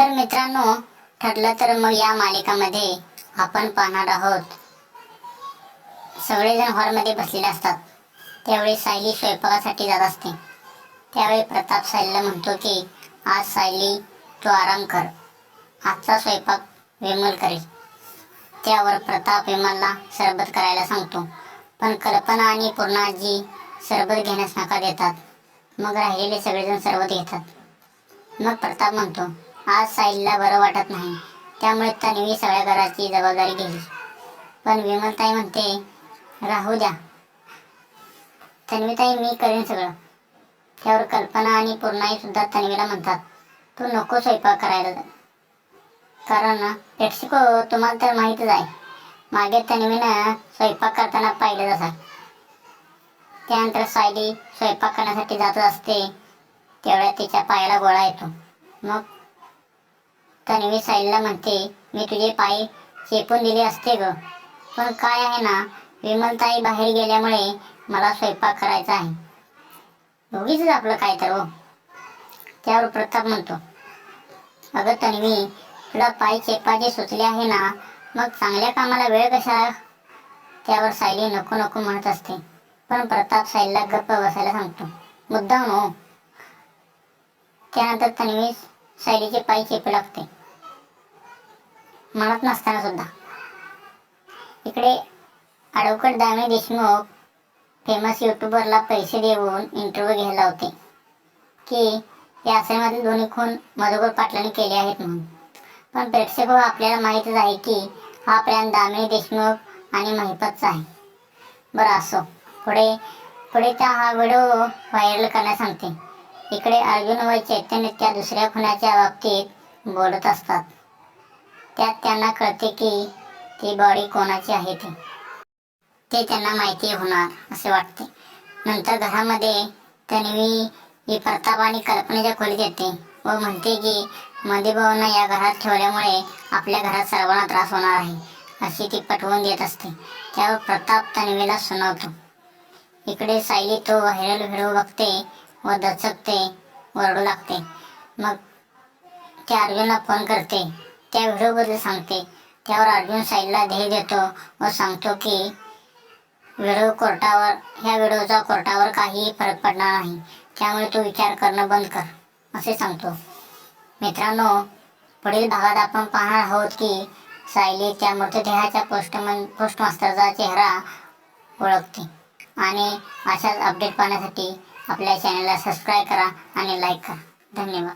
तर मित्रांनो ठरलं तर मग या मालिकामध्ये आपण पाहणार आहोत. सगळेजण हॉलमध्ये बसलेले असतात. त्यावेळी सायली स्वयंपाकासाठी जात असते. त्यावेळी प्रताप सायलीला म्हणतो की आज सायली तू आराम कर. आजचा स्वयंपाक विमल करेल. त्यावर प्रताप विमलला सरबत करायला सांगतो. पण कल्पना आणि पूर्णाजी सरबत घेण्यास नकार देतात. मग राहिलेले सगळेजण सरबत घेतात. मग प्रताप म्हणतो आज साहिलला बरं वाटत नाही. त्यामुळे तन्वी सगळ्या घराची जबाबदारी घेईल. पण विमलताई म्हणते राहू द्या. तन्वीताई मी करेन सगळं. त्यावर कल्पना आणि पूर्णाई सुद्धा तन्वीला म्हणतात तू नको स्वयंपाक करायला कारण ना पेप्सिको तुम्हाला तर माहीतच आहे मागे तन्वीनं स्वयंपाक करताना पाहिलं जसा. त्यानंतर सायली स्वयंपाक करण्यासाठी जात असते तेवढ्या तिच्या पायाला गोळा येतो. मग तन्वी सायलीला म्हणते मी तुझे पाय चेपून दिले असते ग. पण काय आहे ना विमलताई बाहेर गेल्यामुळे मला स्वयंपाक करायचा आहे. उगीच आपलं काय तर हो. त्यावर प्रताप म्हणतो अगं तन्वी तुला पाय चेपाचे सुचले आहे ना मग चांगल्या कामाला वेळ कशा त्यावर सायली नको नको म्हणत असते. पण प्रताप सायलीला गप्प बसायला सांगतो मुद्दाम हो. त्यानंतर तन्वी सायलीचे पाय चेपू लागते. म्हणत नसताना सुद्धा. इकडे अडवकट दामे देशमुख फेमस युट्यूबरला पैसे देऊन इंटरव्ह्यू घ्यायला होते. की या आश्रमातील दोन्ही खून मधुकर पाटलांनी केले आहेत म्हणून. पण प्रेक्षक हो, आपल्याला माहीतच आहे की हा प्लॅन दामिनी देशमुख आणि महिपतचा आहे. बरं असो. पुढे पुढे त्या हा व्हिडिओ व्हायरल करण्यास सांगते. इकडे अर्जुन व चैतन्य त्या दुसऱ्या खुनाच्या बाबतीत बोलत असतात. त्यात त्यांना कळते की ती बॉडी कोणाची आहे ती. ते त्यांना माहिती होणार असे वाटते. नंतर घरामध्ये तन्वी ही प्रताप आणि कल्पनेच्या खोलीत येते व म्हणते की मधुभाऊंना या घरात ठेवल्यामुळे आपल्या घरात सर्वांना त्रास होणार आहे अशी ती पटवून देत असते. त्यावर प्रताप तन्वीला सुनावतो. इकडे सायली तो व्हायरल व्हिडिओ बघते व दचकते ओरडू लागते. मग त्या अर्जुनला फोन करते. त्या व्हिडिओबद्दल सांगते. त्यावर अर्जुन साईडला ध्येय देतो. व सांगतो की व्हिडिओ कोर्टावर ह्या व्हिडिओचा कोर्टावर काहीही फरक पडणार नाही. त्यामुळे तू विचार करणं बंद कर. असे सांगतो. मित्रांनो पुढील भागात आपण पाहणार आहोत की सायली त्या मृतदेहाच्या पोस्टमन पोस्टमास्टरचा चेहरा ओळखते. आणि अशाच अपडेट पाहण्यासाठी आपल्या चॅनलला सबस्क्राईब करा आणि लाईक करा. धन्यवाद.